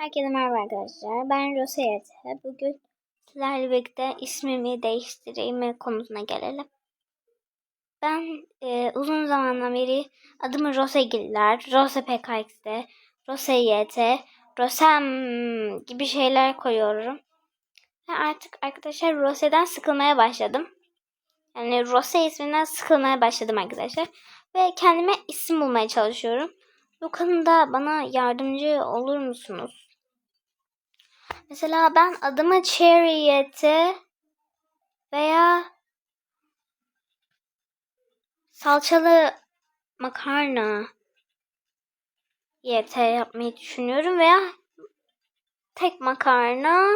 Herkese merhaba arkadaşlar. Ben Rosette. Bugün sizlerle birlikte ismimi değiştireyim konusuna gelelim. Ben e, uzun zamandan beri adımı Rosegiller, Rose PKX'de, Rose YT, Rosem gibi şeyler koyuyorum. Ve artık arkadaşlar Rose'den sıkılmaya başladım. Yani Rose isminden sıkılmaya başladım arkadaşlar. Ve kendime isim bulmaya çalışıyorum. Bu konuda bana yardımcı olur musunuz? Mesela ben adımı Cherry'ete veya salçalı makarna yete yapmayı düşünüyorum veya tek makarna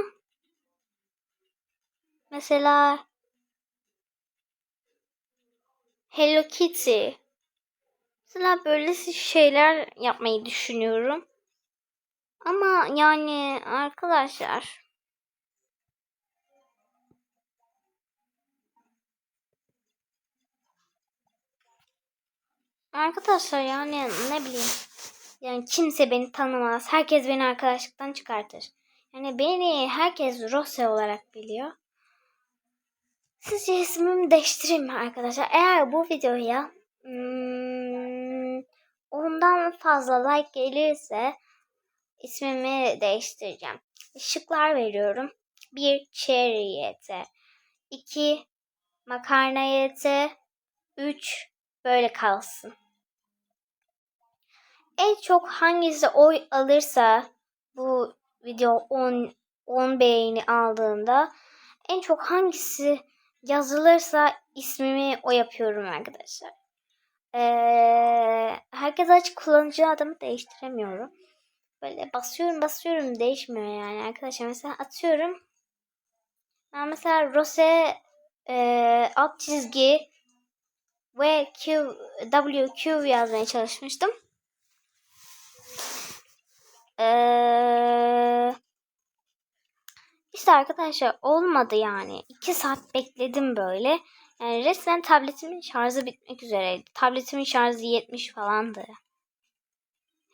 mesela Hello Kitty mesela böyle şeyler yapmayı düşünüyorum. Ama yani arkadaşlar Arkadaşlar yani ne bileyim. Yani kimse beni tanımaz. Herkes beni arkadaşlıktan çıkartır. Yani beni herkes Rose olarak biliyor. Sizce ismimi değiştireyim mi arkadaşlar? Eğer bu videoya hmm, ondan fazla like gelirse ismimi değiştireceğim. Şıklar veriyorum. 1. Cherry yete. 2. Makarna yete. 3. Böyle kalsın. En çok hangisi oy alırsa bu video 10 10 beğeni aldığında en çok hangisi yazılırsa ismimi o yapıyorum arkadaşlar. Ee, herkes açık kullanıcı adımı değiştiremiyorum. Böyle basıyorum basıyorum değişmiyor yani arkadaşlar. Mesela atıyorum. Ben mesela Rose e, alt çizgi ve Q, W, Q yazmaya çalışmıştım. Ee, işte arkadaşlar olmadı yani. 2 saat bekledim böyle. Yani resmen tabletimin şarjı bitmek üzereydi. Tabletimin şarjı 70 falandı.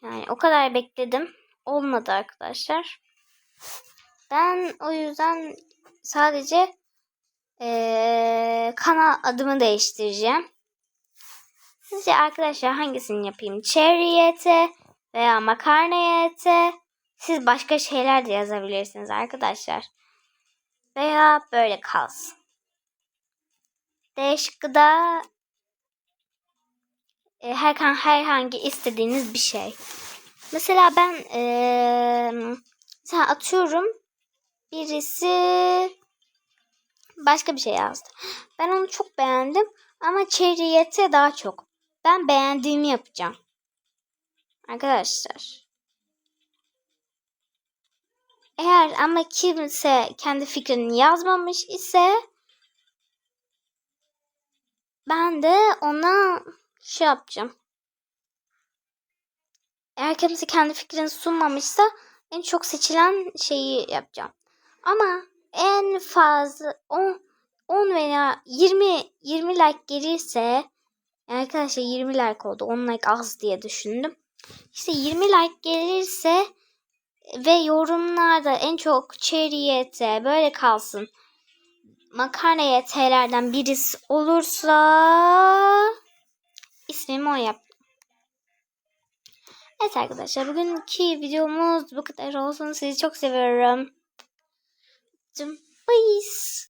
Yani o kadar bekledim. Olmadı arkadaşlar. Ben o yüzden sadece ee, kanal adımı değiştireceğim. Sizce arkadaşlar hangisini yapayım? Cherry ete veya makarna ete. Siz başka şeyler de yazabilirsiniz arkadaşlar. Veya böyle kalsın. D şıkkı e, herhangi, herhangi istediğiniz bir şey. Mesela ben ee, atıyorum birisi başka bir şey yazdı. Ben onu çok beğendim ama çeriyete daha çok. Ben beğendiğimi yapacağım. Arkadaşlar. Eğer ama kimse kendi fikrini yazmamış ise ben de ona şey yapacağım. Eğer kimse kendi fikrini sunmamışsa en çok seçilen şeyi yapacağım. Ama en fazla 10 10 veya 20 20 like gelirse arkadaşlar 20 like oldu. 10 like az diye düşündüm. İşte 20 like gelirse ve yorumlarda en çok cherry böyle kalsın. Makarna YT'lerden birisi olursa ismimi o yap. Evet arkadaşlar bugünkü videomuz bu kadar olsun. Sizi çok seviyorum. Peace.